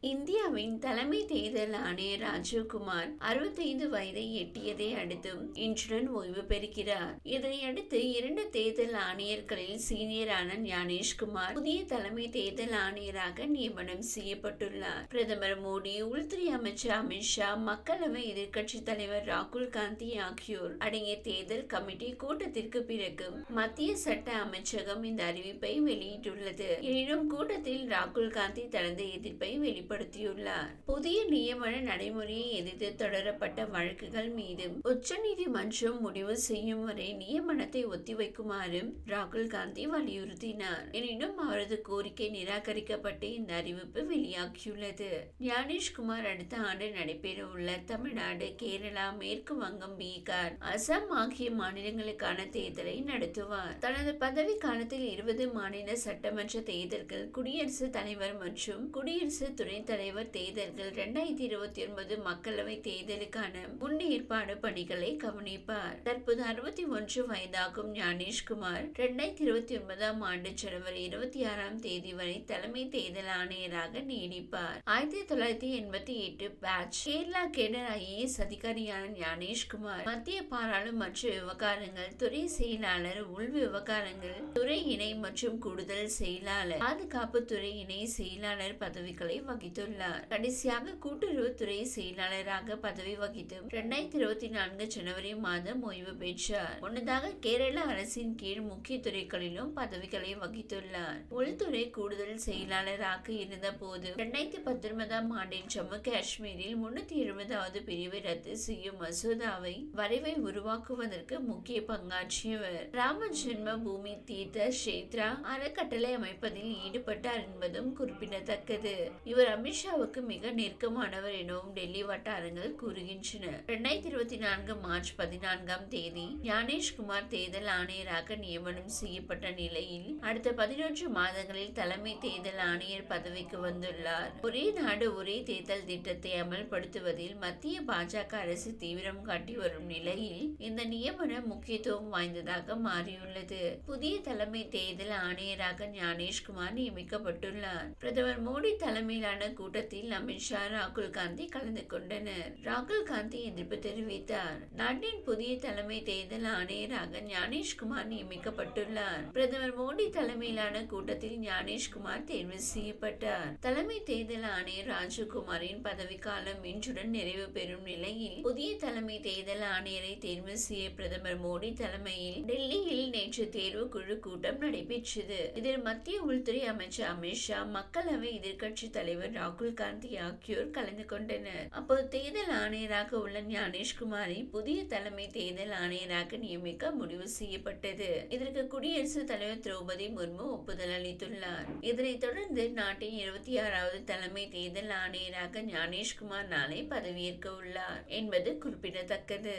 இந்தியாவின் தலைமை தேர்தல் ஆணையர் ராஜீவ்குமார் அறுபத்தைந்து வயதை எட்டியதை அடுத்து இன்றுடன் ஓய்வு பெறுகிறார். இதனையடுத்து இரண்டு தேர்தல் ஆணையர்களில் சீனியரான ஞானேஷ்குமார் புதிய தலைமை தேர்தல் ஆணையராக நியமனம் செய்யப்பட்டுள்ளார். பிரதமர் மோடி உள்துறை அமைச்சர் அமித்ஷா மக்களவை எதிர்க்கட்சி தலைவர் ராகுல் காந்தி ஆகியோர் அடங்கிய தேர்தல் கமிட்டி கூட்டத்திற்கு பிறகு மத்திய சட்ட அமைச்சகம் இந்த அறிவிப்பை வெளியிட்டுள்ளது. எனினும் கூட்டத்தில் ராகுல் காந்தி தனது எதிர்ப்பை வெளி வெளிப்படுத்தியுள்ளார். புதிய நியமன நடைமுறையை எதிர்த்து தொடரப்பட்ட வழக்குகள் மீது உச்சநீதிமன்றம் முடிவு செய்யும் வரை நியமனத்தை ஒத்திவைக்குமாறு ராகுல் காந்தி வலியுறுத்தினார். எனினும் அவரது கோரிக்கை நிராகரிக்கப்பட்டு இந்த அறிவிப்பு வெளியாகியுள்ளது. ஞானேஷ்குமார் அடுத்த ஆண்டு நடைபெற உள்ள தமிழ்நாடு கேரளா மேற்கு வங்கம் பீகார் அசாம் ஆகிய மாநிலங்களுக்கான தேர்தலை நடத்துவார். தனது பதவி காலத்தில் இருபது மாநில சட்டமன்ற தேர்தல்கள் குடியரசுத் தலைவர் மற்றும் குடியரசு துணை துணைத் தலைவர் தேர்தல்கள் இரண்டாயிரத்தி இருபத்தி ஒன்பது மக்களவை தேர்தலுக்கான முன்னேற்பாடு பணிகளை கவனிப்பார். தற்போது அறுபத்தி ஒன்று வயதாகும் ஞானேஷ்குமார் இரண்டாயிரத்தி இருபத்தி ஒன்பதாம் ஆண்டு ஜனவரி இருபத்தி ஆறாம் தேதி வரை தலைமை தேர்தல் ஆணையராக நீடிப்பார். ஆயிரத்தி தொள்ளாயிரத்தி எண்பத்தி எட்டு பேட்ச் கேரளா கேடர் ஐஏஎஸ் அதிகாரியான ஞானேஷ்குமார் மத்திய பாராளுமன்ற விவகாரங்கள் துறை செயலாளர் உள் விவகாரங்கள் துறை இணை மற்றும் கூடுதல் செயலாளர் பாதுகாப்பு துறை இணை செயலாளர் பதவிகளை வகி வகித்துள்ளார் கடைசியாக கூட்டுறவுத்துறை செயலாளராக பதவி வகித்து இரண்டாயிரத்தி இருபத்தி நான்கு ஜனவரி மாதம் ஓய்வு பெற்றார். முன்னதாக கேரள அரசின் கீழ் முக்கிய துறைகளிலும் பதவிகளை வகித்துள்ளார். உள்துறை கூடுதல் செயலாளராக இருந்த போது இரண்டாயிரத்தி பத்தொன்பதாம் ஆண்டில் ஜம்மு காஷ்மீரில் முன்னூத்தி எழுபதாவது பிரிவை ரத்து செய்யும் மசோதாவை வரைவை உருவாக்குவதற்கு முக்கிய பங்காற்றியவர். ராம ஜென்ம பூமி தீர்த்த கஷேத்ரா அறக்கட்டளை அமைப்பதில் ஈடுபட்டார் என்பதும் குறிப்பிடத்தக்கது. இவர் அமித்ஷாவுக்கு மிக நெருக்கமானவர் எனவும் டெல்லி வட்டாரங்கள் கூறுகின்றன. இரண்டாயிரத்தி இருபத்தி நான்கு மார்ச் பதினான்காம் தேதி ஞானேஷ்குமார் தேர்தல் ஆணையராக நியமனம் செய்யப்பட்ட நிலையில் அடுத்த பதினொன்று மாதங்களில் தலைமை தேர்தல் ஆணையர் பதவிக்கு வந்துள்ளார். ஒரே நாடு ஒரே தேர்தல் திட்டத்தை அமல்படுத்துவதில் மத்திய பாஜக அரசு தீவிரம் காட்டி வரும் நிலையில் இந்த நியமனம் முக்கியத்துவம் வாய்ந்ததாக மாறியுள்ளது. புதிய தலைமை தேர்தல் ஆணையராக ஞானேஷ்குமார் நியமிக்கப்பட்டுள்ளார். பிரதமர் மோடி தலைமையிலான கூட்டத்தில் அமித்ஷா ராகுல் காந்தி கலந்து கொண்டனர். ராகுல் காந்தி எதிர்ப்பு தெரிவித்தார். நாட்டின் புதிய தலைமை தேர்தல் ஆணையராக ஞானேஷ்குமார் நியமிக்கப்பட்டுள்ளார். பிரதமர் மோடி தலைமையிலான கூட்டத்தில் ஞானேஷ்குமார் தேர்வு செய்யப்பட்டார். தலைமை தேர்தல் ஆணையர் ராஜகுமாரின் பதவிக்காலம் இன்றுடன் நிறைவு பெறும் நிலையில் புதிய தலைமை தேர்தல் ஆணையரை தேர்வு செய்ய பிரதமர் மோடி தலைமையில் டெல்லியில் நேற்று தேர்வு குழு கூட்டம் நடைபெற்றது. இதில் மத்திய உள்துறை அமைச்சர் அமித்ஷா மக்களவை எதிர்க்கட்சி தலைவர் ராகுல் காந்தி ஆகியோர் கலந்து கொண்டனர். அப்போது தேர்தல் ஆணையராக உள்ள ஞானேஷ்குமாரை புதிய தலைமை தேர்தல் ஆணையராக நியமிக்க முடிவு செய்யப்பட்டது. இதற்கு குடியரசுத் தலைவர் திரௌபதி முர்மு ஒப்புதல் அளித்துள்ளார். இதனைத் தொடர்ந்து நாட்டின் இருபத்தி ஆறாவது தலைமை தேர்தல் ஆணையராக ஞானேஷ்குமார் நாளை பதவியேற்க உள்ளார் என்பது குறிப்பிடத்தக்கது.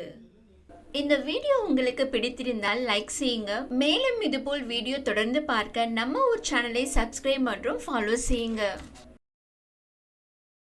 இந்த வீடியோ உங்களுக்கு பிடித்திருந்தால் லைக் செய்யுங்க. மேலும் இதுபோல் வீடியோ தொடர்ந்து பார்க்க நம்ம ஒரு சேனலை சப்ஸ்கிரைப் மற்றும் ஃபாலோ செய்யுங்க.